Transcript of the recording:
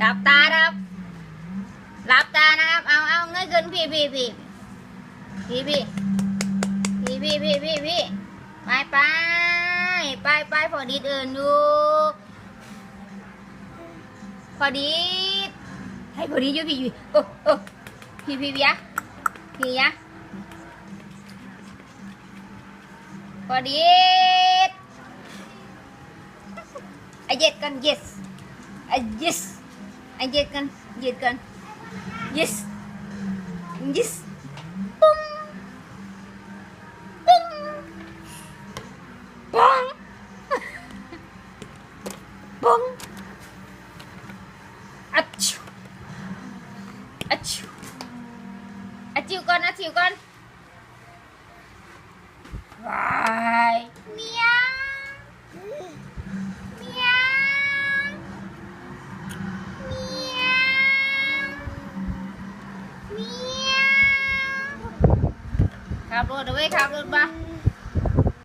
จับตาครับหลับตานะครับ เอาเอาเงยขึ้นพี่พี่พี่พี่พี่พี่พี่พี่พี่พี่ไปไปไปไปพอดีเดินอยู่พอดีให้พอดีอยู่พี่พี่โอ้โอ้พี่พี่ยะพี่ยะพอดี Ajit kan yes. Ah, Ajis. Ajit kan, ajit kan. Yes. Yes. pum pum pum pum acu acu acu kan acu kan wah ขับรถเดี๋ยว้ขับรถมา